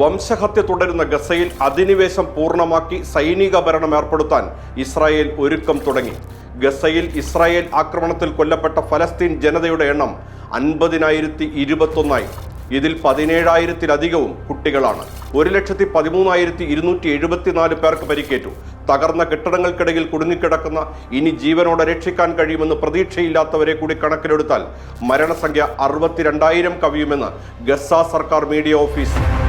വംശഹത്യ തുടരുന്ന ഗസയിൽ അധിനിവേശം പൂർണമാക്കി സൈനിക ഭരണം ഏർപ്പെടുത്താൻ ഇസ്രായേൽ ഒരുക്കം തുടങ്ങി. ഗസയിൽ ഇസ്രായേൽ ആക്രമണത്തിൽ കൊല്ലപ്പെട്ട ഫലസ്തീൻ ജനതയുടെ എണ്ണം അൻപതിനായിരത്തി ഇരുപത്തൊന്നായി. ഇതിൽ പതിനേഴായിരത്തിലധികവും കുട്ടികളാണ്. ഒരു ലക്ഷത്തി പതിമൂന്നായിരത്തി ഇരുന്നൂറ്റി എഴുപത്തിനാല് പേർക്ക് പരിക്കേറ്റു. തകർന്ന കെട്ടിടങ്ങൾക്കിടയിൽ കുടുങ്ങിക്കിടക്കുന്ന ഇനി ജീവനോടെ രക്ഷിക്കാൻ കഴിയുമെന്ന് പ്രതീക്ഷയില്ലാത്തവരെ കൂടി കണക്കിലെടുത്താൽ മരണസംഖ്യ അറുപത്തിരണ്ടായിരം കവിയുമെന്ന് ഗസ സർക്കാർ മീഡിയ ഓഫീസ്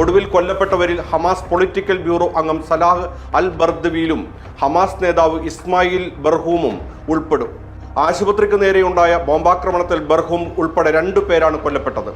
ഒടുവിൽ കൊല്ലപ്പെട്ടവരിൽ ഹമാസ് പൊളിറ്റിക്കൽ ബ്യൂറോ അംഗം സലാഹ് അൽ ബർദ്വീലും ഹമാസ് നേതാവ് ഇസ്മായിൽ ബർഹൂമും ഉൾപ്പെടും. ആശുപത്രിക്ക് നേരെയുണ്ടായ ബോംബാക്രമണത്തിൽ ബർഹൂം ഉൾപ്പെടെ രണ്ടു പേരാണ് കൊല്ലപ്പെട്ടത്.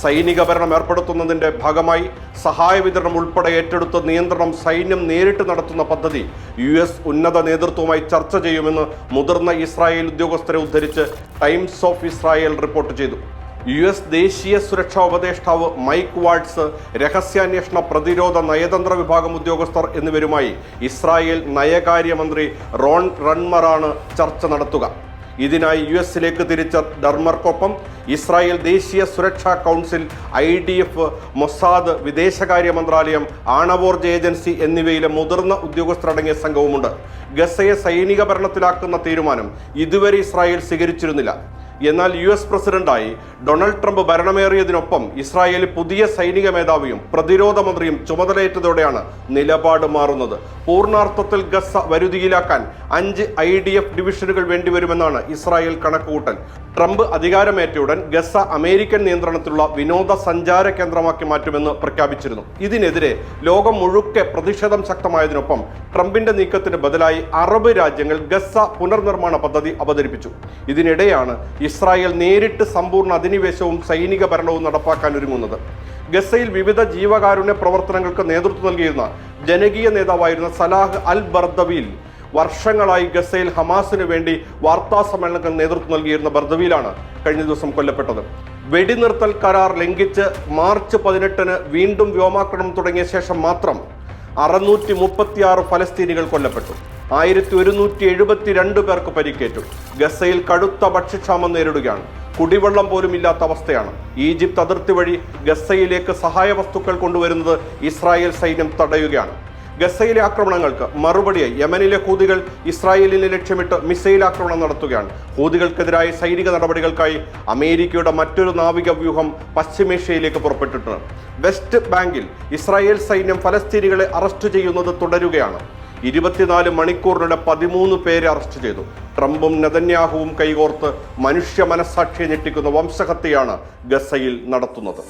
സൈനിക ഭരണം ഏർപ്പെടുത്തുന്നതിന്റെ ഭാഗമായി സഹായ വിതരണം ഉൾപ്പെടെ ഏറ്റെടുത്ത നിയന്ത്രണം സൈന്യം നേരിട്ട് നടത്തുന്ന പദ്ധതി യു എസ് ഉന്നത നേതൃത്വവുമായി ചർച്ച ചെയ്യുമെന്ന് മുതിർന്ന ഇസ്രായേൽ ഉദ്യോഗസ്ഥരെ ഉദ്ധരിച്ച് ടൈംസ് ഓഫ് ഇസ്രായേൽ റിപ്പോർട്ട് ചെയ്തു. യു എസ് ദേശീയ സുരക്ഷാ ഉപദേഷ്ടാവ് മൈക്ക് വാട്സ് രഹസ്യാന്വേഷണ പ്രതിരോധ നയതന്ത്ര വിഭാഗം ഉദ്യോഗസ്ഥർ എന്നിവരുമായി ഇസ്രായേൽ നയകാര്യമന്ത്രി റോൺ റൺമറാണ് ചർച്ച നടത്തുക. ഇതിനായി യു എസിലേക്ക് തിരിച്ച ഡർമർക്കൊപ്പം ഇസ്രായേൽ ദേശീയ സുരക്ഷാ council I D F Mossad വിദേശകാര്യ മന്ത്രാലയം ആണവോർജ ഏജൻസി എന്നിവയിലെ മുതിർന്ന ഉദ്യോഗസ്ഥരടങ്ങിയ സംഘവുമുണ്ട്. ഗസയെ സൈനിക ഭരണത്തിലാക്കുന്ന തീരുമാനം ഇതുവരെ ഇസ്രായേൽ സ്വീകരിച്ചിരുന്നില്ല. എന്നാൽ യു എസ് പ്രസിഡന്റായി ഡൊണാൾഡ് ട്രംപ് ഭരണമേറിയതിനൊപ്പം ഇസ്രായേൽ പുതിയ സൈനിക മേധാവിയും പ്രതിരോധ മന്ത്രിയും ചുമതലയേറ്റതോടെയാണ് നിലപാട് മാറുന്നത്. പൂർണാർത്ഥത്തിൽ ഗസ വരുതിയിലാക്കാൻ അഞ്ച് ഐ ഡി എഫ് ഡിവിഷനുകൾ വേണ്ടിവരുമെന്നാണ് ഇസ്രായേൽ കണക്കുകൂട്ടൽ. ട്രംപ് അധികാരമേറ്റയുടൻ ഗസ അമേരിക്കൻ നിയന്ത്രണത്തിലുള്ള വിനോദസഞ്ചാര കേന്ദ്രമാക്കി മാറ്റുമെന്ന് പ്രഖ്യാപിച്ചിരുന്നു. ഇതിനെതിരെ ലോകം മുഴുക്കെ പ്രതിഷേധം ശക്തമായതിനൊപ്പം ട്രംപിന്റെ നീക്കത്തിന് ബദലായി അറബ് രാജ്യങ്ങൾ ഗസ പുനർനിർമ്മാണ പദ്ധതി അവതരിപ്പിച്ചു. ഇതിനിടെയാണ് ഇസ്രായേൽ നേരിട്ട് സമ്പൂർണ അധിനിവേശവും സൈനിക ഭരണവും നടപ്പാക്കാൻ ഒരുങ്ങുന്നത്. ഗസയിൽ വിവിധ ജീവകാരുണ്യ പ്രവർത്തനങ്ങൾക്ക് നേതൃത്വം നൽകിയിരുന്ന ജനകീയ നേതാവായിരുന്ന സലാഹ് അൽ ബർദവിയിൽ വർഷങ്ങളായി ഗസയിൽ ഹമാസിനു വേണ്ടി വാർത്താ സമ്മേളനങ്ങൾ നേതൃത്വം നൽകിയിരുന്ന ബർദവിയിലാണ് കഴിഞ്ഞ ദിവസം കൊല്ലപ്പെട്ടത്. വെടിനിർത്തൽ കരാർ ലംഘിച്ച് മാർച്ച് പതിനെട്ടിന് വീണ്ടും വ്യോമാക്രമണം തുടങ്ങിയ ശേഷം മാത്രം അറുന്നൂറ്റി മുപ്പത്തിയാറ് ഫലസ്തീനികൾ കൊല്ലപ്പെട്ടു. ആയിരത്തി ഒരുന്നൂറ്റി എഴുപത്തിരണ്ട് പേർക്ക് പരിക്കേറ്റു. ഗസയിൽ കടുത്ത ഭക്ഷ്യക്ഷാമം നേരിടുകയാണ്. കുടിവെള്ളം പോലും ഇല്ലാത്ത അവസ്ഥയാണ്. ഈജിപ്ത് അതിർത്തി വഴി ഗസയിലേക്ക് സഹായ വസ്തുക്കൾ കൊണ്ടുവരുന്നത് ഇസ്രായേൽ സൈന്യം തടയുകയാണ്. ഗസയിലെ ആക്രമണങ്ങൾക്ക് മറുപടിയായി യമനിലെ ഹൂതികൾ ഇസ്രായേലിനെ ലക്ഷ്യമിട്ട് മിസൈൽ ആക്രമണം നടത്തുകയാണ്. ഹൂതികൾക്കെതിരായ സൈനിക നടപടികൾക്കായി അമേരിക്കയുടെ മറ്റൊരു നാവിക വ്യൂഹം പശ്ചിമേഷ്യയിലേക്ക് പുറപ്പെട്ടിട്ടുണ്ട്. വെസ്റ്റ് ബാങ്കിൽ ഇസ്രായേൽ സൈന്യം ഫലസ്തീനികളെ അറസ്റ്റ് ചെയ്യുന്നത് തുടരുകയാണ്. ഇരുപത്തിനാല് മണിക്കൂറിനിടെ പതിമൂന്ന് പേരെ അറസ്റ്റ് ചെയ്തു. ട്രംപും നെതന്യാഹുവും കൈകോർത്ത് മനുഷ്യ മനസാക്ഷിയെ ഞെട്ടിക്കുന്ന വംശഹത്യയാണ് ഗസയിൽ നടത്തുന്നത്.